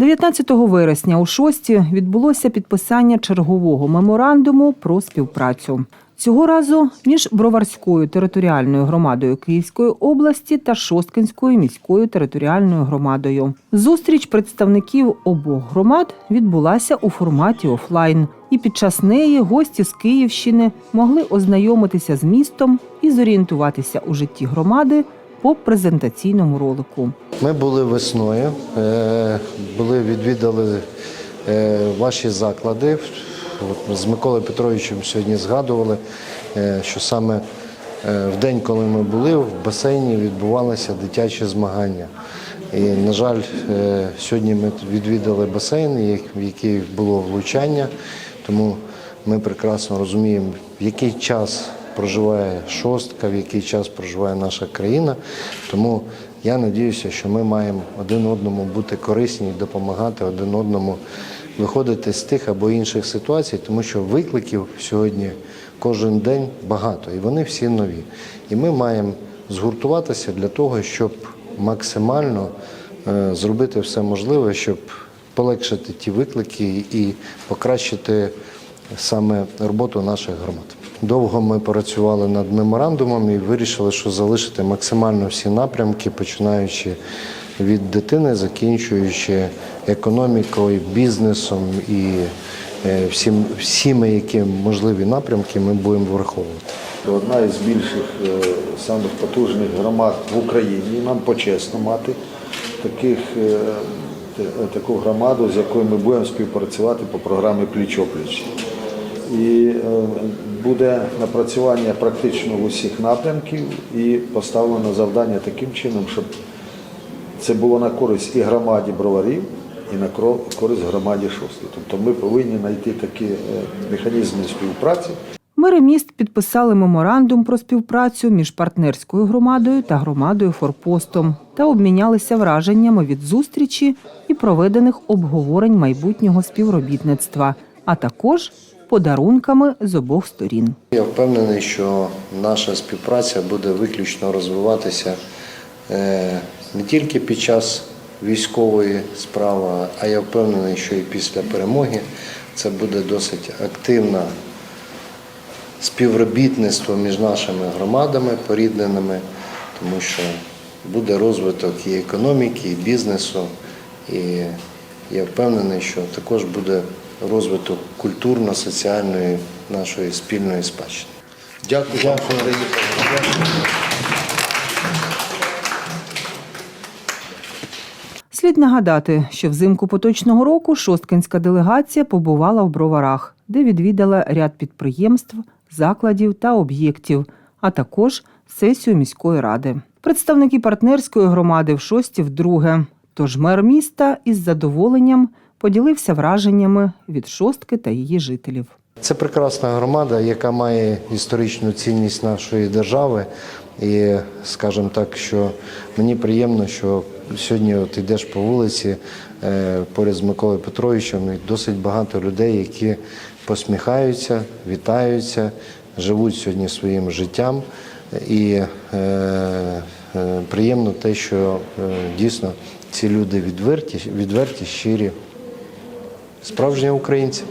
19 вересня у шості відбулося підписання чергового меморандуму про співпрацю. Цього разу між Броварською територіальною громадою Київської області та Шосткинською міською територіальною громадою. Зустріч представників обох громад відбулася у форматі офлайн, і під час неї гості з Київщини могли ознайомитися з містом і зорієнтуватися у житті громади по презентаційному ролику. Ми були весною, е, були відвідали е, ваші заклади. От З Миколою Петровичем сьогодні згадували, е, що саме в день, коли ми були, в басейні відбувалися дитячі змагання. І, на жаль, сьогодні ми відвідали басейн, в який було влучання, тому ми прекрасно розуміємо, в який час проживає шостка, в який час проживає наша країна. Тому я надіюся, що ми маємо один одному бути корисні і допомагати один одному виходити з тих або інших ситуацій, тому що викликів сьогодні кожен день багато, і вони всі нові. І ми маємо згуртуватися для того, щоб максимально е, зробити все можливе, щоб полегшити ті виклики і покращити саме роботу наших громад. Довго ми працювали над меморандумом і вирішили, що залишити максимально всі напрямки, починаючи від дитини, закінчуючи економікою, бізнесом і е, всім, всіми, які можливі напрямки ми будемо враховувати. Одна із більших, е, самих потужних громад в Україні. Нам почесно мати таких, е, таку громаду, з якою ми будемо співпрацювати по програмі Пліч-опліч. І е, буде напрацювання практично в усіх напрямків і поставлено завдання таким чином, щоб це було на користь і громаді броварів, і на користь громаді шостки. Тобто ми повинні знайти такі е, механізми співпраці. Мери міст підписали меморандум про співпрацю між партнерською громадою та громадою Форпостом та обмінялися враженнями від зустрічі і проведених обговорень майбутнього співробітництва, а також подарунками з обох сторін. Я впевнений, що наша співпраця буде виключно розвиватися е, не тільки під час військової справи, а я впевнений, що і після перемоги це буде досить активна співробітництво між нашими громадами порідненими, тому що буде розвиток і економіки, і бізнесу. І я впевнений, що також буде розвиток культурно-соціальної нашої спільної спадщини. Дякую. Дякую. Слід нагадати, що взимку поточного року шосткинська делегація побувала в Броварах, де відвідала ряд підприємств, закладів та об'єктів, а також сесію міської ради. Представники партнерської громади в шості вдруге. Тож мер міста із задоволенням поділився враженнями від шостки та її жителів. Це прекрасна громада, яка має історичну цінність нашої держави. І скажімо так, що мені приємно, що сьогодні от йдеш по вулиці е, поряд з Миколою Петровичем, і досить багато людей, які посміхаються, вітаються, живуть сьогодні своїм життям. І е, е, приємно те, що е, дійсно ці люди відверті, відверті, щирі, справжні українці.